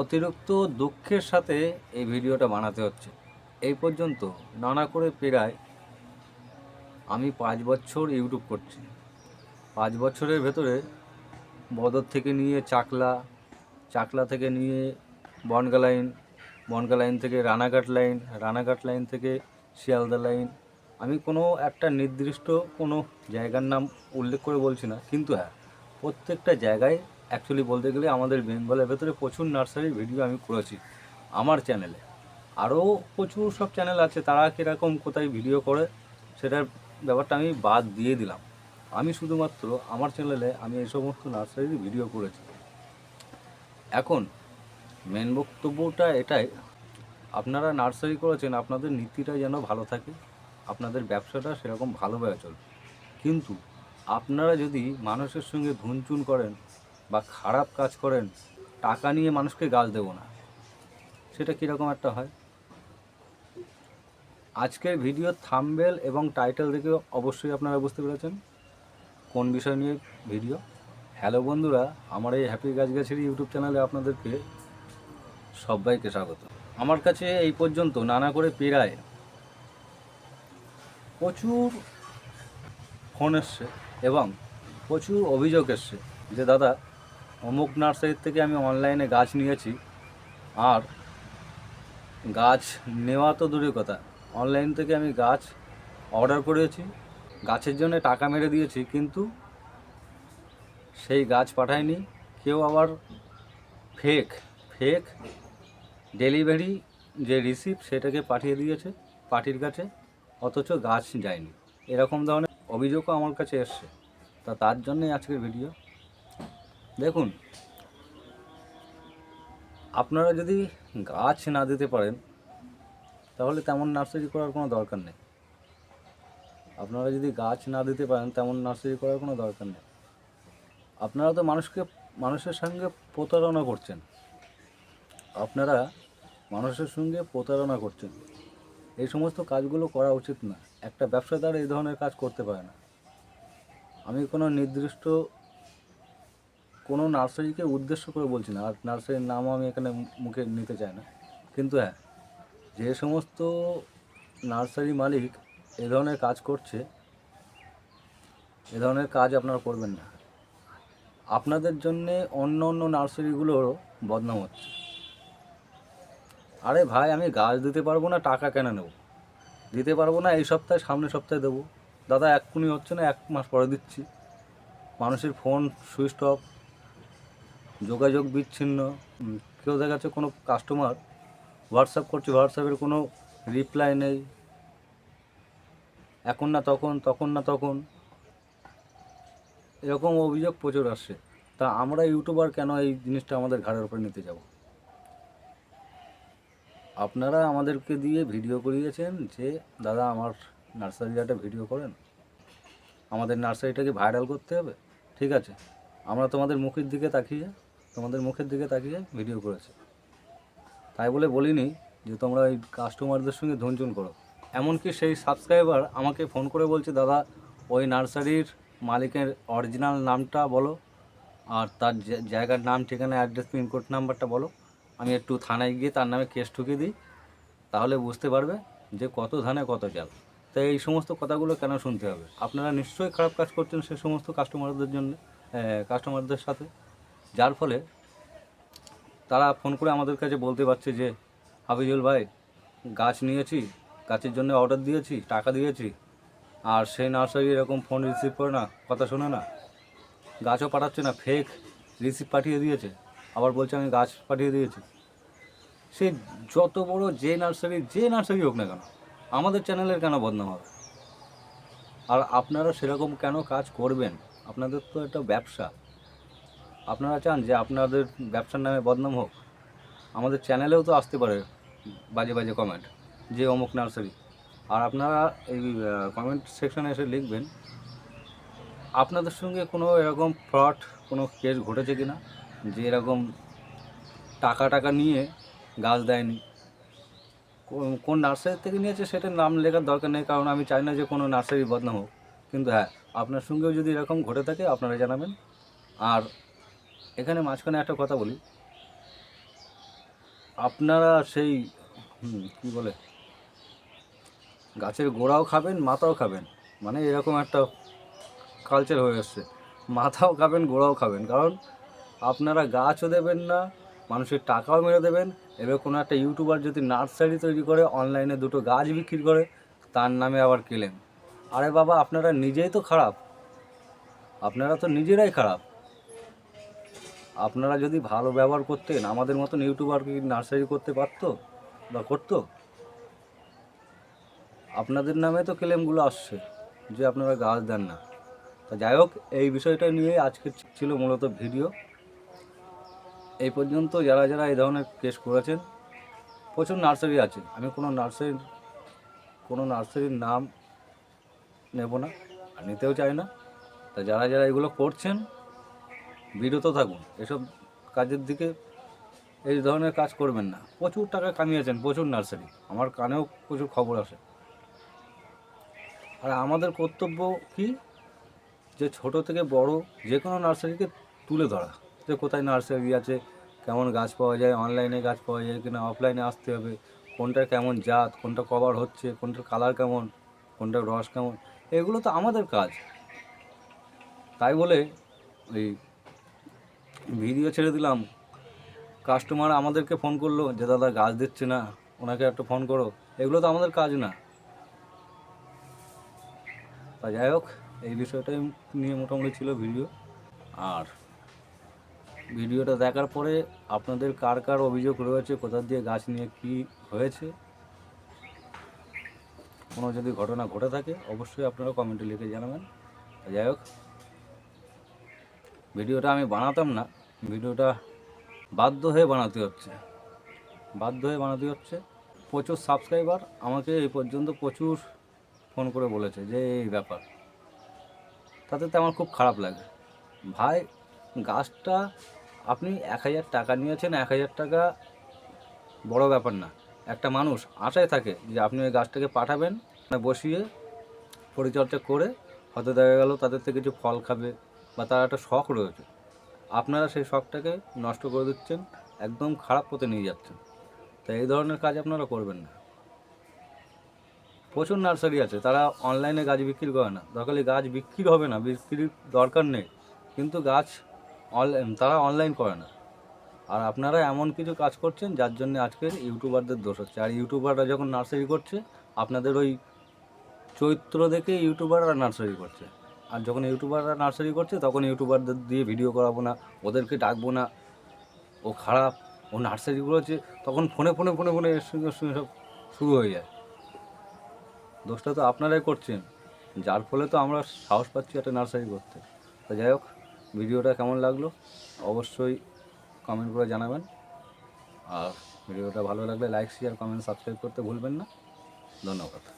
অতিরিক্ত দুঃখের সাথে এই ভিডিওটা বানাতে হচ্ছে। এই পর্যন্ত নানা করে প্রায় আমি পাঁচ বছর ইউটিউব করছি। পাঁচ বছরের ভেতরে বদর থেকে নিয়ে চাকলা চাকলা থেকে নিয়ে বনগা লাইন বনগা লাইন থেকে রানাঘাট লাইন রানাঘাট লাইন থেকে শিয়ালদা লাইন। আমি কোনো একটা নির্দিষ্ট কোনো জায়গার নাম উল্লেখ করে বলছি না, কিন্তু হ্যাঁ প্রত্যেকটা জায়গায় অ্যাকচুয়ালি বলতে গেলে আমাদের বেঙ্গলের ভেতরে প্রচুর নার্সারির ভিডিও আমি করেছি, আমার চ্যানেলে আরও প্রচুর সব চ্যানেল আছে, তারা কীরকম কোথায় ভিডিও করে, সেটার ব্যাপারটা আমি বাদ দিয়ে দিলাম। আমি শুধুমাত্র আমার চ্যানেলে আমি এই সমস্ত নার্সারির ভিডিও করেছি। এখন মেন বক্তব্যটা এটাই, আপনারা নার্সারি করেছেন, আপনাদের নীতিটা যেন ভালো থাকে, আপনাদের ব্যবসাটা সেরকম ভালোভাবে চলবে। কিন্তু আপনারা যদি মানুষের সঙ্গে ধুনচুন করেন বা খারাপ কাজ করেন, টাকা নিয়ে মানুষকে গাল দেবো না। সেটা কীরকম একটা হয়? আজকের ভিডিও থামবেল এবং টাইটেল দেখে অবশ্যই আপনারা বুঝতে পেরেছেন কোন বিষয় নিয়ে ভিডিও। হ্যালো বন্ধুরা, আমার এই হ্যাপি গাছগাছের ইউটিউব চ্যানেলে আপনাদেরকে সবাইকে স্বাগত। আমার কাছে এই পর্যন্ত নানা করে পেরায় প্রচুর ফোন এসছে এবং প্রচুর অভিযোগ এসছে যে দাদা অমুক নার্সারির থেকে আমি অনলাইনে গাছ নিয়েছি। আর গাছ নেওয়া তো দূরের কথা। অনলাইন থেকে আমি গাছ অর্ডার করেছি। গাছের জন্য টাকা মেরে দিয়েছি, কিন্তু সেই গাছ পাঠায়নি। কেউ আবার ফেক ফেক ডেলিভারি যে রিসিপ্ট সেটাকে পাঠিয়ে দিয়েছে পার্টির কাছে, অথচ গাছ যায়নি। এরকম ধরনের অভিযোগও আমার কাছে এসছে। তা তার জন্যই আজকের ভিডিও দেখুন, আপনারা যদি গাছ না দিতে পারেন, তাহলে তেমন নার্সারি করার কোনো দরকার নেই। আপনারা যদি গাছ না দিতে পারেন, তেমন নার্সারি করার কোনো দরকার নেই। আপনারা তো মানুষকে, মানুষের সঙ্গে প্রতারণা করছেন। আপনারা মানুষের সঙ্গে প্রতারণা করছেন। এই সমস্ত কাজগুলো করা উচিত না। একটা ব্যবসাদার এই ধরনের কাজ করতে পারে না। আমি কোনো নির্দিষ্ট কোনো নার্সারিকে উদ্দেশ্য করে বলছি না। আর নার্সারির নামও আমি এখানে মুখে নিতে চাই না। কিন্তু হ্যাঁ যে সমস্ত নার্সারি মালিক এ ধরনের কাজ করছে, এ ধরনের কাজ আপনারা করবেন না। আপনাদের জন্যে অন্য অন্য নার্সারিগুলোরও বদনাম হচ্ছে। আরে ভাই, আমি গাছ দিতে পারব না, টাকা কেন নেব? দিতে পারব না, এই সপ্তাহে, সামনের সপ্তাহে দেবো। দাদা, এক্ষুনি হচ্ছে না, এক মাস পরে দিচ্ছি। মানুষের ফোন সুইচ অফ যোগাযোগ বিচ্ছিন্ন। কেউ দেখা যাচ্ছে কোনো কাস্টমার হোয়াটসঅ্যাপ করছে হোয়াটসঅ্যাপের কোনো রিপ্লাই নেই। এখন না তখন তখন না তখন। এরকম অভিযোগ প্রচুর আসছে। তা আমরা ইউটিউবার কেন এই জিনিসটা আমাদের ঘাড়ের উপরে নিতে যাব? আপনারা আমাদেরকে দিয়ে ভিডিও করিয়েছেন যে, দাদা, আমার নার্সারির একটা ভিডিও করেন। আমাদের নার্সারিটাকে ভাইরাল করতে হবে। ঠিক আছে? আমরা তোমাদের মুখের দিকে তাকিয়ে তোমাদের মুখের দিকে তাকিয়ে ভিডিও করেছে। তাই বলে বলিনি যে তোমরা ওই কাস্টমারদের সঙ্গে ধুনচুন করো। এমনকি সেই সাবস্ক্রাইবার আমাকে ফোন করে বলছে, দাদা, ওই নার্সারির মালিকের অরিজিনাল নামটা বলো, আর তার জায়গার নাম, ঠিকানা অ্যাড্রেস পিনকোড নাম্বারটা বলো। আমি একটু থানায় গিয়ে তার নামে কেস ঠুকিয়ে দিই, তাহলে বুঝতে পারবে যে কত ধানে কত চাল তাই এই সমস্ত কথাগুলো কেন শুনতে হবে? আপনারা নিশ্চয়ই খারাপ কাজ করছেন সে সমস্ত কাস্টমারদের জন্য কাস্টমারদের সাথে। যার ফলে তারা ফোন করে আমাদের কাছে বলতে পারছে যে, হাফিজুল ভাই, গাছ নিয়েছি, গাছের জন্য অর্ডার দিয়েছি, টাকা দিয়েছি, আর সেই নার্সারি এরকম ফোন রিসিভ করে না, কথা শোনে না। গাছও পাঠাচ্ছে না ফেক রিসিভ পাঠিয়ে দিয়েছে, আবার বলছে আমি গাছ পাঠিয়ে দিয়েছি। সে যত বড় যে নার্সারি যে নার্সারি হোক না কেন, আমাদের চ্যানেলের কেন বদনাম হবে? আর আপনারা সেরকম কেন কাজ করবেন? আপনাদের তো একটা ব্যবসা। আপনারা চান যে আপনাদের ব্যবসার নামে বদনাম হোক, আমাদের চ্যানেলেও তো আসতে পারে বাজে বাজে কমেন্ট, যে অমুক নার্সারি। আর আপনারা এই কমেন্ট সেকশনে এসে লিখবেন, আপনাদের সঙ্গে কোনো এরকম ফ্রড কোনো কেস ঘটেছে কি না যে এরকম টাকা টাকা নিয়ে গাছ দেয়নি। কোন- নার্সারি থেকে নিয়েছে সেটার নাম লেখার দরকার নেই, কারণ আমি চাই না যে কোনো নার্সারি বদনাম হোক। কিন্তু হ্যাঁ আপনার সঙ্গেও যদি এরকম ঘটে থাকে, আপনারা জানাবেন। আর এখানে মাঝখানে একটা কথা বলি। আপনারা সেই কি বলে? গাছের গোড়াও খাবেন, মাথাও খাবেন। মানে এরকম একটা কালচার হয়ে এসছে মাথাও খাবেন, গোড়াও খাবেন। কারণ আপনারা গাছও দেবেন না, মানুষের টাকাও মেরে দেবেন। এবার কোনো একটা ইউটিউবার যদি নার্সারি তৈরি করে অনলাইনে দুটো গাছ বিক্রি করে, তার নামে আবার কেলেন আরে বাবা, আপনারা নিজেই তো খারাপ। আপনারা তো নিজেরাই খারাপ। আপনারা যদি ভালো ব্যবহার করতেন, আমাদের মতন ইউটিউবার কি নার্সারি করতে পারতো বা করতো? আপনাদের নামে তো ক্লেমগুলো আসছে যে আপনারা গাছ দেন না। তা যাই হোক, এই বিষয়টা নিয়ে আজকে ছিল মূলত ভিডিও। এই পর্যন্ত যারা যারা এই ধরনের কেস করেছেন, প্রচুর নার্সারি আছে। আমি কোনো নার্সারির কোনো নার্সারির নাম নেব না, আর নিতেও চাই না। তা যারা যারা এগুলো করছেন বিরত থাকুন, এসব কাজের দিকে এই ধরনের কাজ করবেন না। প্রচুর টাকা কামিয়েছেন, প্রচুর নার্সারি, আমার কানেও প্রচুর খবর আসে। আর আমাদের কর্তব্য কি? যে ছোট থেকে বড় যে কোনো নার্সারিকে তুলে ধরা, যে কোথায় নার্সারি আছে, কেমন গাছ পাওয়া যায়, অনলাইনে গাছ পাওয়া যায় কিনা, অফলাইনে আসতে হবে, কোনটার কেমন জাত, কোনটা কভার হচ্ছে, কোনটার কালার কেমন, কোনটার রস কেমন, এগুলো তো আমাদের কাজ। তাই বলে ওই ভিডিও ছেড়ে দিলাম। কাস্টমার আমাদেরকে ফোন করল যে, দাদা, গাছ দিচ্ছে না। ওনাকে একটা ফোন করো। এগুলো তো আমাদের কাজ না। তা যাই হোক, এই বিষয়টাই নিয়ে মোটামুটি ছিল ভিডিও আর ভিডিওটা দেখার পরে আপনাদের কার কার অভিযোগ রয়েছে, কোথা দিয়ে গাছ নিয়ে কি হয়েছে, কোনো যদি ঘটনা ঘটে থাকে, অবশ্যই আপনারা কমেন্টে লিখে জানাবেন। যাই হোক ভিডিওটা আমি বানাতাম না। ভিডিওটা বাধ্য হয়ে বানাতে হচ্ছে। বাধ্য হয়ে বানাতে হচ্ছে। প্রচুর সাবস্ক্রাইবার আমাকে এই পর্যন্ত প্রচুর ফোন করে বলেছে যে, এই ব্যাপার। তাতে তো আমার খুব খারাপ লাগে। ভাই, গাছটা আপনি এক হাজার টাকা নিয়েছেন, এক হাজার টাকা বড় ব্যাপার না। একটা মানুষ আশায় থাকে যে, আপনি ওই গাছটাকে পাঠাবেন বসিয়ে পরিচর্যা করে হয়তো দেখা গেল তাদের থেকে কিছু ফল খাবে বা তার একটা শখ রয়েছে। আপনারা সেই শখটাকে নষ্ট করে দিচ্ছেন, একদম খারাপ পথে নিয়ে যাচ্ছেন। তো এই ধরনের কাজ আপনারা করবেন না। প্রচুর নার্সারি আছে, তারা অনলাইনে গাছ বিক্রি করে না। দরকার গাছ বিক্রি হবে না, বিক্রির দরকার নেই। কিন্তু গাছ অনলাইন, তারা অনলাইন করে না। আর আপনারা এমন কিছু কাজ করছেন, যার জন্য আজকের ইউটিউবারদের দোষ হচ্ছে। আর ইউটিউবাররা যখন নার্সারি করছে, আপনাদের ওই চরিত্র দেখে ইউটিউবাররা নার্সারি করছে। আর যখন ইউটিউবাররা নার্সারি করছে, তখন ইউটিউবারদের দিয়ে ভিডিও করাবো না, ওদেরকে ডাকবো না। ও খারাপ, ও নার্সারি করেছে, তখন ফোনে ফোনে ফোনে ফোনে এর সঙ্গে সঙ্গে সব শুরু হয়ে যায়। দোষটা তো আপনারাই করছেন, যার ফলে তো আমরা সাহস পাচ্ছি একটা নার্সারি করতে। তো যাই হোক, ভিডিওটা কেমন লাগল অবশ্যই কমেন্ট করে জানাবেন। আর ভিডিওটা ভালো লাগলে লাইক শেয়ার কমেন্ট সাবস্ক্রাইব করতে ভুলবেন না। ধন্যবাদ।